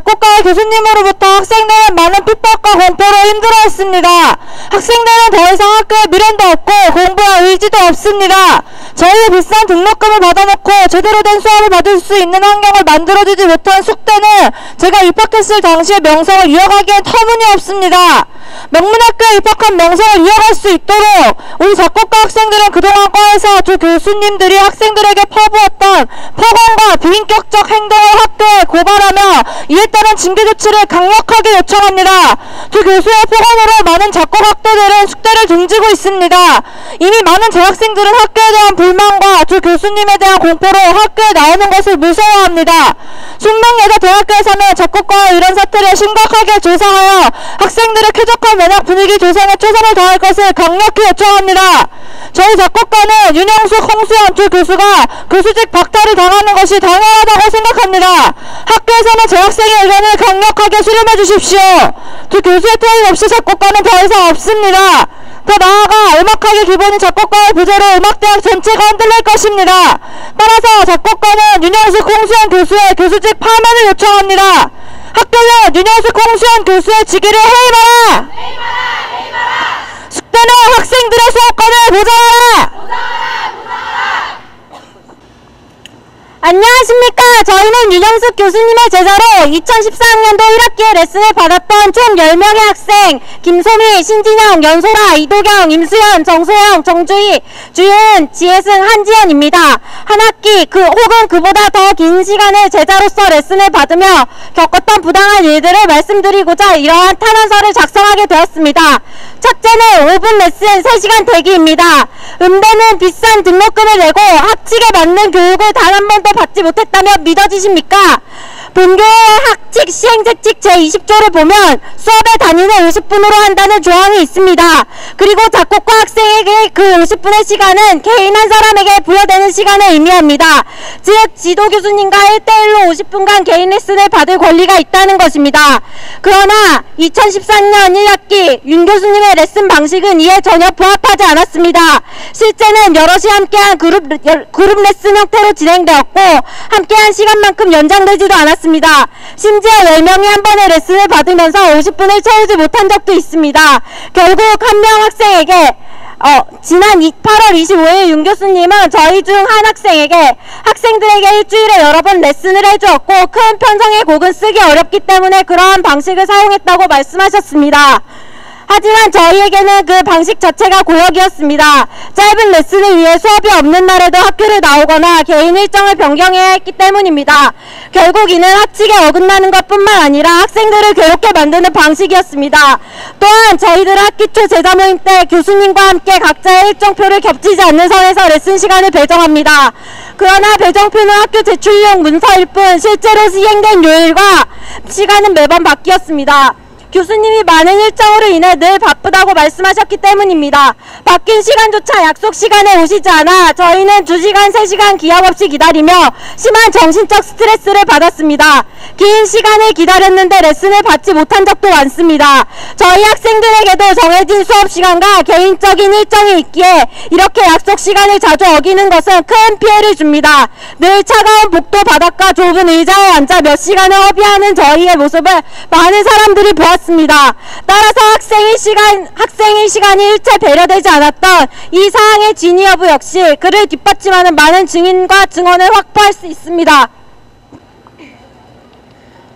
작곡가 교수님으로부터 학생들은 많은 핍박과 공포로 힘들어했습니다. 학생들은 더 이상 학교에 미련도 없고 공부할 의지도 없습니다. 저희의 비싼 등록금을 받아놓고 제대로 된 수업을 받을 수 있는 환경을 만들어주지 못한 숙대는 제가 입학했을 당시의 명성을 이어가기엔 터무니없습니다. 명문학교에 입학한 명성을 이어갈 수 있도록 우리 작곡가 학생들은 그동안 과에서 두 교수님들이 학생들에게 퍼부었던 폭언과 비인격적 행동을 학교에 고발하며 이에 따른 징계 조치를 강력하게 요청합니다. 두 교수의 폭언으로 많은 작곡 학도들은 숙대를 등지고 있습니다. 이미 많은 재학생들은 학교에 대한 불만과 두 교수님에 대한 공포로 학교에 나오는 것을 무서워합니다. 숙명여자 대학교에서는 작곡가의 이런 사태를 심각하게 조사하여 학생들의 쾌적한 면학 분위기 조성에 최선을 다할 것을 강력히 요청합니다. 저희 작곡가는 윤영숙, 홍수연 두 교수가 교수직 박탈을 당하는 것이 당연하다고 생각합니다. 학교에서는 재학생 의 의견을 강력하게 수렴해 주십시오. 두 교수의 퇴임 없이 작곡가는 더 이상 없습니다. 더 나아가 음악학의 기본인 작곡가의 부재로 음악대학 전체가 흔들릴 것입니다. 따라서 작곡가는 윤영숙, 홍수연 교수의 교수직 파면을 요청합니다. 학교는 윤영숙, 홍수연 교수의 직위를 해임하라! 숙대는 학생들의 수업권을 보장하라! 안녕하십니까. 저희는 윤영숙 교수님의 제자로 2014학년도 1학기에 레슨을 받았던 총 10명의 학생 김소미, 신진영, 연소라, 이도경, 임수연, 정소영, 정주희, 주윤, 지혜승, 한지연입니다. 한 학기 그 혹은 그보다 더 긴 시간을 제자로서 레슨을 받으며 겪었던 부당한 일들을 말씀드리고자 이러한 탄원서를 작성하게 되었습니다. 첫째는 5분 레슨 3시간 대기입니다. 음대는 비싼 등록금을 내고 학칙에 맞는 교육을 단 한 번도 받지 못했다면 믿어지십니까? 본교의 학칙 시행재칙 제20조를 보면 수업의 단위는 50분으로 한다는 조항이 있습니다. 그리고 작곡가 학생에게 그 50분의 시간은 개인 한 사람에게 부여되는 시간을 의미합니다. 즉 지도 교수님과 1대1로 50분간 개인 레슨을 받을 권리가 있다는 것입니다. 그러나 2013년 1학기 윤 교수님의 레슨 방식은 이에 전혀 부합하지 않았습니다. 실제는 여럿이 함께한 그룹, 그룹 레슨 형태로 진행되었고 함께한 시간만큼 연장되지도 않았습니다. 심지어 10명이 한 번의 레슨을 받으면서 50분을 채우지 못한 적도 있습니다. 결국 한 명 학생에게 어, 지난 8월 25일 윤 교수님은 저희 중 한 학생에게 학생들에게 일주일에 여러 번 레슨을 해주었고 큰 편성의 곡은 쓰기 어렵기 때문에 그러한 방식을 사용했다고 말씀하셨습니다. 하지만 저희에게는 그 방식 자체가 고역이었습니다. 짧은 레슨을 위해 수업이 없는 날에도 학교를 나오거나 개인 일정을 변경해야 했기 때문입니다. 결국 이는 학칙에 어긋나는 것뿐만 아니라 학생들을 괴롭게 만드는 방식이었습니다. 또한 저희들 학기 초 제자 모임 때 교수님과 함께 각자의 일정표를 겹치지 않는 선에서 레슨 시간을 배정합니다. 그러나 배정표는 학교 제출용 문서일 뿐 실제로 시행된 요일과 시간은 매번 바뀌었습니다. 교수님이 많은 일정으로 인해 늘 바쁘다고 말씀하셨기 때문입니다. 바뀐 시간조차 약속 시간에 오시지 않아 저희는 2시간, 3시간 기약 없이 기다리며 심한 정신적 스트레스를 받았습니다. 긴 시간을 기다렸는데 레슨을 받지 못한 적도 많습니다. 저희 학생들에게도 정해진 수업 시간과 개인적인 일정이 있기에 이렇게 약속 시간을 자주 어기는 것은 큰 피해를 줍니다. 늘 차가운 복도 바닥과 좁은 의자에 앉아 몇 시간을 허비하는 저희의 모습을 많은 사람들이 보았습니다. 있습니다. 따라서 학생의 시간, 학생의 시간이 일체 배려되지 않았던 이 사항의 진위 여부 역시 그를 뒷받침하는 많은 증인과 증언을 확보할 수 있습니다.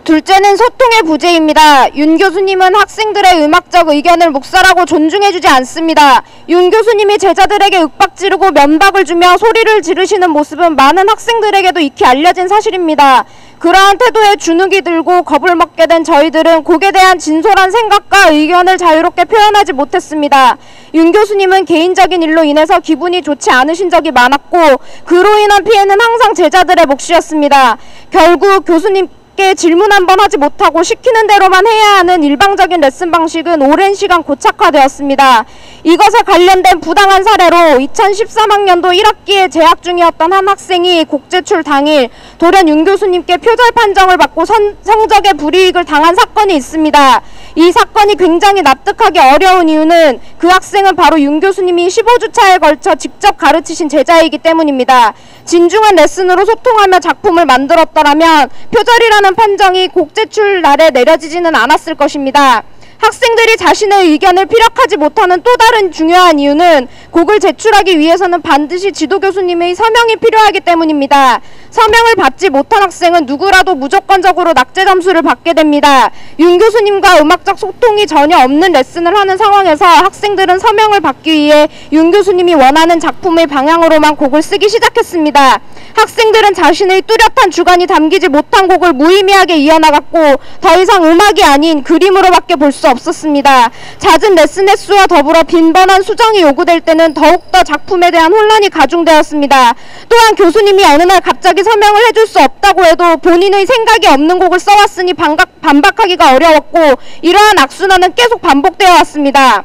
둘째는 소통의 부재입니다. 윤 교수님은 학생들의 음악적 의견을 묵살하고 존중해주지 않습니다. 윤 교수님이 제자들에게 윽박 지르고 면박을 주며 소리를 지르시는 모습은 많은 학생들에게도 익히 알려진 사실입니다. 그러한 태도에 주눅이 들고 겁을 먹게 된 저희들은 곡에 대한 진솔한 생각과 의견을 자유롭게 표현하지 못했습니다. 윤 교수님은 개인적인 일로 인해서 기분이 좋지 않으신 적이 많았고 그로 인한 피해는 항상 제자들의 몫이었습니다. 결국 교수님 께 질문 한 번 하지 못하고 시키는 대로만 해야 하는 일방적인 레슨 방식은 오랜 시간 고착화되었습니다. 이것에 관련된 부당한 사례로 2013학년도 1학기에 재학 중이었던 한 학생이 곡 제출 당일 돌연 윤 교수님께 표절 판정을 받고 선, 성적에 불이익을 당한 사건이 있습니다. 이 사건이 굉장히 납득하기 어려운 이유는 그 학생은 바로 윤 교수님이 15주차에 걸쳐 직접 가르치신 제자이기 때문입니다. 진중한 레슨으로 소통하며 작품을 만들었더라면 표절이라 는 판정이 곡 제출 날에 내려지지는 않았을 것입니다. 학생들이 자신의 의견을 피력하지 못하는 또 다른 중요한 이유는 곡을 제출하기 위해서는 반드시 지도 교수님의 서명이 필요하기 때문입니다. 서명을 받지 못한 학생은 누구라도 무조건적으로 낙제 점수를 받게 됩니다. 윤 교수님과 음악적 소통이 전혀 없는 레슨을 하는 상황에서 학생들은 서명을 받기 위해 윤 교수님이 원하는 작품의 방향으로만 곡을 쓰기 시작했습니다. 학생들은 자신의 뚜렷한 주관이 담기지 못한 곡을 무의미하게 이어나갔고 더 이상 음악이 아닌 그림으로밖에 볼 수 없었습니다. 잦은 레슨 횟수와 더불어 빈번한 수정이 요구될 때는 더욱더 작품에 대한 혼란이 가중되었습니다. 또한 교수님이 어느 날 갑자기 서명을 해줄 수 없다고 해도 본인의 생각이 없는 곡을 써왔으니 반박, 반박하기가 어려웠고 이러한 악순환은 계속 반복되어 왔습니다.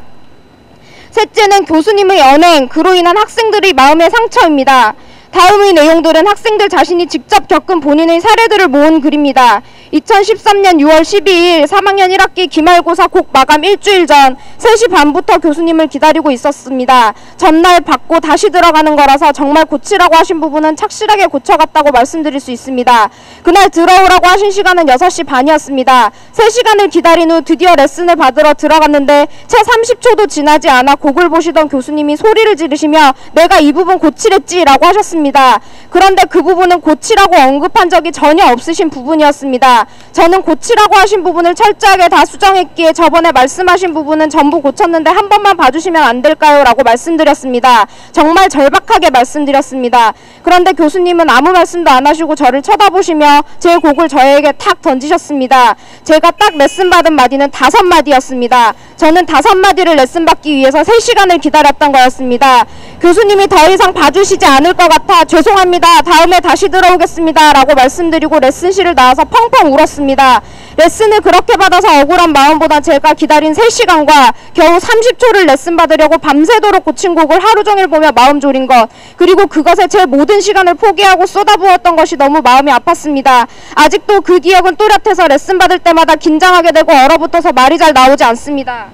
셋째는 교수님의 언행, 그로 인한 학생들의 마음의 상처입니다. 다음의 내용들은 학생들 자신이 직접 겪은 본인의 사례들을 모은 글입니다. 2013년 6월 12일 3학년 1학기 기말고사 곡 마감 일주일 전 3시 반부터 교수님을 기다리고 있었습니다. 전날 받고 다시 들어가는 거라서 정말 고치라고 하신 부분은 착실하게 고쳐갔다고 말씀드릴 수 있습니다. 그날 들어오라고 하신 시간은 6시 반이었습니다. 3시간을 기다린 후 드디어 레슨을 받으러 들어갔는데 채 30초도 지나지 않아 곡을 보시던 교수님이 소리를 지르시며 내가 이 부분 고치랬지 라고 하셨습니다. 그런데 그 부분은 고치라고 언급한 적이 전혀 없으신 부분이었습니다. 저는 고치라고 하신 부분을 철저하게 다 수정했기에 저번에 말씀하신 부분은 전부 고쳤는데 한 번만 봐주시면 안 될까요? 라고 말씀드렸습니다. 정말 절박하게 말씀드렸습니다. 그런데 교수님은 아무 말씀도 안 하시고 저를 쳐다보시며 제 곡을 저에게 탁 던지셨습니다. 제가 딱 레슨 받은 마디는 다섯 마디였습니다. 저는 다섯 마디를 레슨 받기 위해서 3시간을 기다렸던 거였습니다. 교수님이 더 이상 봐주시지 않을 것 같아 죄송합니다. 다음에 다시 들어오겠습니다. 라고 말씀드리고 레슨실을 나와서 펑펑 울었습니다. 레슨을 그렇게 받아서 억울한 마음보다 제가 기다린 3시간과 겨우 30초를 레슨 받으려고 밤새도록 고친 곡을 하루 종일 보며 마음 졸인 것 그리고 그것에 제 모든 시간을 포기하고 쏟아부었던 것이 너무 마음이 아팠습니다. 아직도 그 기억은 또렷해서 레슨 받을 때마다 긴장하게 되고 얼어붙어서 말이 잘 나오지 않습니다.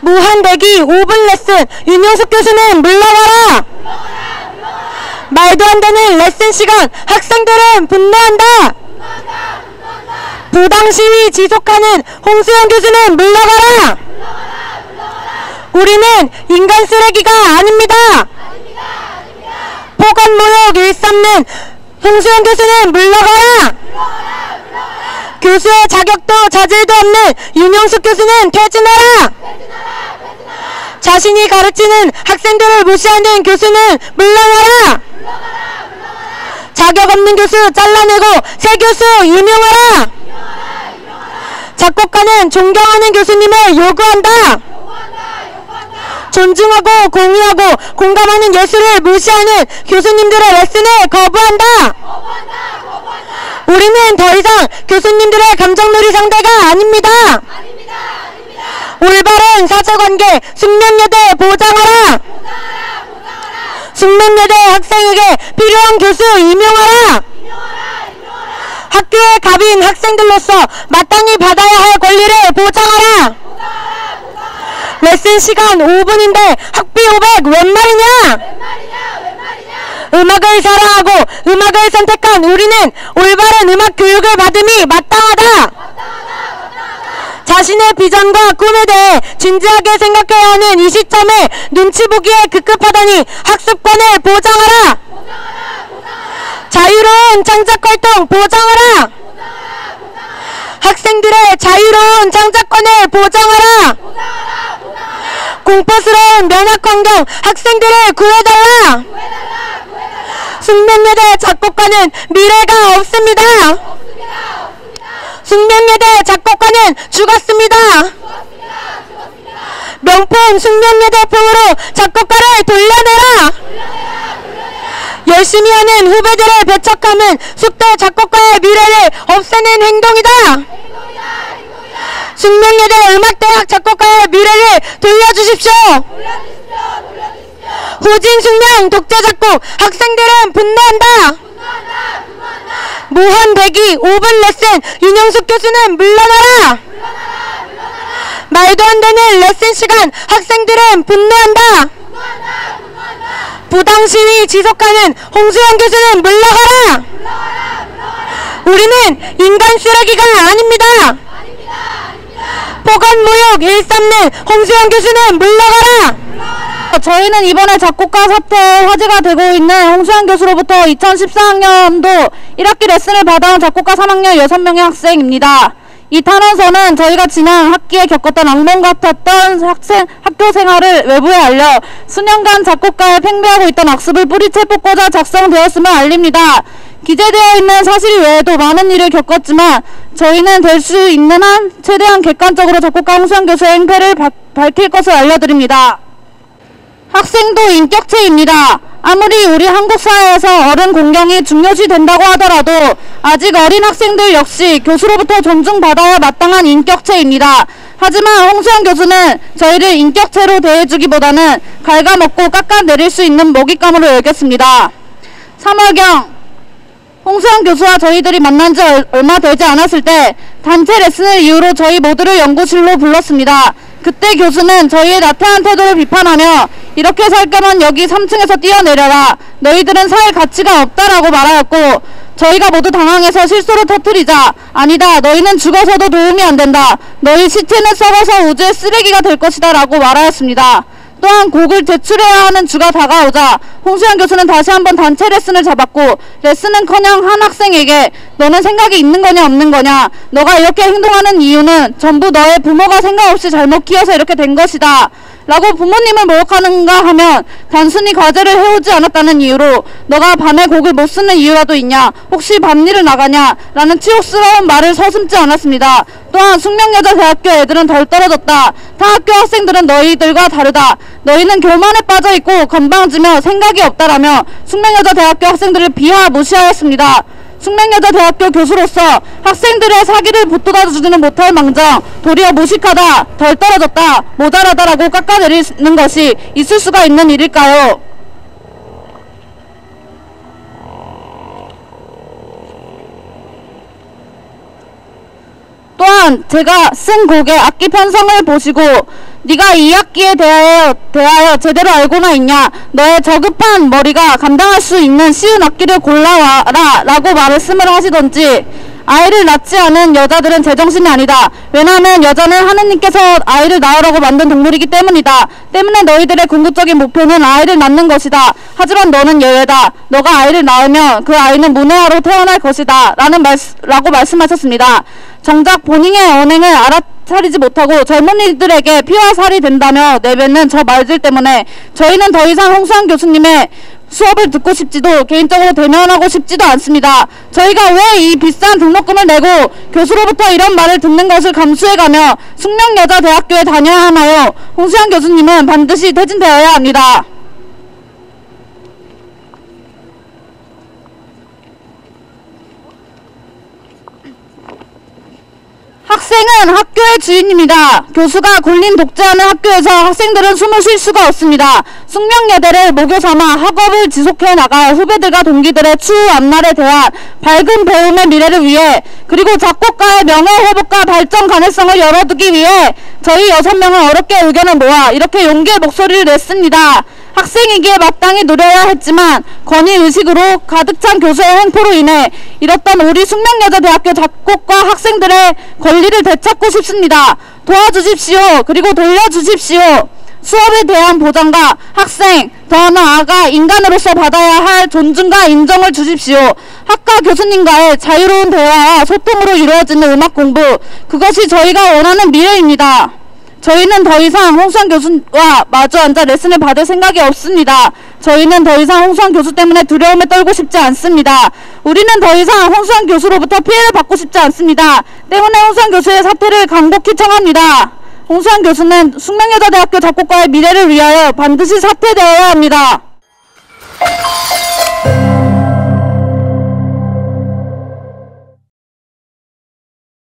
무한대기 5분 레슨 윤영숙 교수는 물러가라 말도 안 되는 레슨 시간 학생들은 분노한다 부당 시위 지속하는 홍수영 교수는 물러가라! 우리는 인간 쓰레기가 아닙니다! 폭언 모욕 일삼는 홍수영 교수는 물러가라! 교수의 자격도 자질도 없는 윤영숙 교수는 퇴진하라! 자신이 가르치는 학생들을 무시하는 교수는 물러나라! 자격 없는 교수 잘라내고 새 교수 임용하라 작곡가는 존경하는 교수님을 요구한다 존중하고 공유하고 공감하는 예술을 무시하는 교수님들의 레슨을 거부한다 우리는 더 이상 교수님들의 감정놀이 상대가 아닙니다. 올바른 사제관계 숙명여대 보장하라. 숙명여대 학생에게 필요한 교수 임용하라. 학교의 갑인 학생들로서 마땅히 받아야 할 권리를 보장하라. 레슨 시간 5분인데 학비 500웬 말이냐? 음악을 사랑하고 음악을 선택한 우리는 올바른 음악 교육을 받음이 마땅하다. 자신의 비전과 꿈에 대해 진지하게 생각해야 하는 이 시점에 눈치 보기에 급급하다니 학습권을 보장하라. 자유로운 창작 활동 보장하라. 학생들의 자유로운 창작권을 보장하라. 공포스러운 면학 환경 학생들을 구해달라. 숙명여대 작곡가는 미래가 없습니다. 숙명여대 작곡가는 죽었습니다. 명품 숙명여대 풍으로 작곡가를 돌려내라. 열심히 하는 후배들을 배척하는 숙대 작곡가의 미래를 없애는 행동이다. 숙명여대 음악대학 작곡가의 미래를 돌려주십시오. 후진 숙명 독재 작곡 학생들은 분노한다. 무한 대기 5분 레슨 윤영숙 교수는 물러나라. 말도 안 되는 레슨 시간 학생들은 분노한다. 부당 시위 지속하는 홍수영 교수는 물러가라. 우리는 인간 쓰레기가 아닙니다. 보건무역 일삼는 홍수영 교수는 물러가라. 저희는 이번에 작곡가 사태 화제가 되고 있는 홍수영 교수로부터 2014학년도 1학기 레슨을 받아온 작곡가 3학년 6명의 학생입니다. 이 탄원서는 저희가 지난 학기에 겪었던 악몽 같았던 학생, 학교 생활을 외부에 알려 수년간 작곡가에 팽배하고 있던 악습을 뿌리채 뽑고자 작성되었음을 알립니다. 기재되어 있는 사실 외에도 많은 일을 겪었지만 저희는 될 수 있는 한 최대한 객관적으로 작곡가 홍수영 교수의 행패를 바- 밝힐 것을 알려드립니다. 학생도 인격체입니다. 아무리 우리 한국 사회에서 어른 공경이 중요시 된다고 하더라도 아직 어린 학생들 역시 교수로부터 존중받아야 마땅한 인격체입니다. 하지만 홍수영 교수는 저희를 인격체로 대해주기보다는 갉아먹고 깎아내릴 수 있는 먹잇감으로 여겼습니다. 3월경 홍수영 교수와 저희들이 만난 지 얼- 얼마 되지 않았을 때 단체 레슨을 이유로 저희 모두를 연구실로 불렀습니다. 그때 교수는 저희의 나태한 태도를 비판하며 이렇게 살 거면 여기 3층에서 뛰어내려라. 너희들은 살 가치가 없다라고 말하였고 저희가 모두 당황해서 실수로 터뜨리자 아니다 너희는 죽어서도 도움이 안 된다. 너희 시체는 썩어서 우주의 쓰레기가 될 것이다 라고 말하였습니다. 또한 곡을 제출해야 하는 주가 다가오자 홍수영 교수는 다시 한번 단체 레슨을 잡았고 레슨은커녕 한 학생에게 너는 생각이 있는 거냐 없는 거냐 너가 이렇게 행동하는 이유는 전부 너의 부모가 생각 없이 잘못 키워서 이렇게 된 것이다 라고 부모님을 모욕하는가 하면 단순히 과제를 해오지 않았다는 이유로 너가 밤에 곡을 못 쓰는 이유라도 있냐 혹시 밤일을 나가냐 라는 치욕스러운 말을 서슴지 않았습니다. 또한 숙명여자대학교 애들은 덜 떨어졌다. 타 학교 학생들은 너희들과 다르다. 너희는 교만에 빠져있고 건방지며 생각이 없다라며 숙명여자대학교 학생들을 비하 무시하였습니다. 숙명여자대학교 교수로서 학생들의 사기를 붙돋아주지는 못할 망정 도리어 무식하다, 덜 떨어졌다, 모자라다라고 깎아내리는 것이 있을 수가 있는 일일까요? 또한 제가 쓴 곡의 악기 편성을 보시고 네가 이 악기에 대하여 대하여 제대로 알고나 있냐? 너의 저급한 머리가 감당할 수 있는 쉬운 악기를 골라와라 라고 말씀을 하시던지 아이를 낳지 않은 여자들은 제정신이 아니다. 왜냐하면 여자는 하느님께서 아이를 낳으라고 만든 동물이기 때문이다. 때문에 너희들의 궁극적인 목표는 아이를 낳는 것이다. 하지만 너는 예외다. 너가 아이를 낳으면 그 아이는 문외아로 태어날 것이다. 라는 말, 라고 말씀하셨습니다. 정작 본인의 언행을 알아 차리지 못하고 젊은이들에게 피와 살이 된다며 내뱉는 저 말들 때문에 저희는 더 이상 홍수환 교수님의 수업을 듣고 싶지도 개인적으로 대면하고 싶지도 않습니다. 저희가 왜 이 비싼 등록금을 내고 교수로부터 이런 말을 듣는 것을 감수해가며 숙명여자대학교에 다녀야 하나요? 홍수환 교수님은 반드시 퇴진되어야 합니다. 학생은 학교의 주인입니다. 교수가 굴린 독재하는 학교에서 학생들은 숨을 쉴 수가 없습니다. 숙명여대를 모교 삼아 학업을 지속해 나가 후배들과 동기들의 추후 앞날에 대한 밝은 배움의 미래를 위해 그리고 작곡가의 명예 회복과 발전 가능성을 열어두기 위해 저희 여섯 명은 어렵게 의견을 모아 이렇게 용기의 목소리를 냈습니다. 학생이기에 마땅히 누려야 했지만 권위의식으로 가득 찬 교수의 행포로 인해 잃었던 우리 숙명여자대학교 작곡과 학생들의 권리를 되찾고 싶습니다. 도와주십시오. 그리고 돌려주십시오. 수업에 대한 보장과 학생, 더 나아가 인간으로서 받아야 할 존중과 인정을 주십시오. 학과 교수님과의 자유로운 대화와 소통으로 이루어지는 음악 공부, 그것이 저희가 원하는 미래입니다. 저희는 더 이상 홍수환 교수와 마주 앉아 레슨을 받을 생각이 없습니다. 저희는 더 이상 홍수환 교수 때문에 두려움에 떨고 싶지 않습니다. 우리는 더 이상 홍수환 교수로부터 피해를 받고 싶지 않습니다. 때문에 홍수환 교수의 사퇴를 강력히 청합니다. 홍수환 교수는 숙명여자대학교 작곡가의 미래를 위하여 반드시 사퇴되어야 합니다.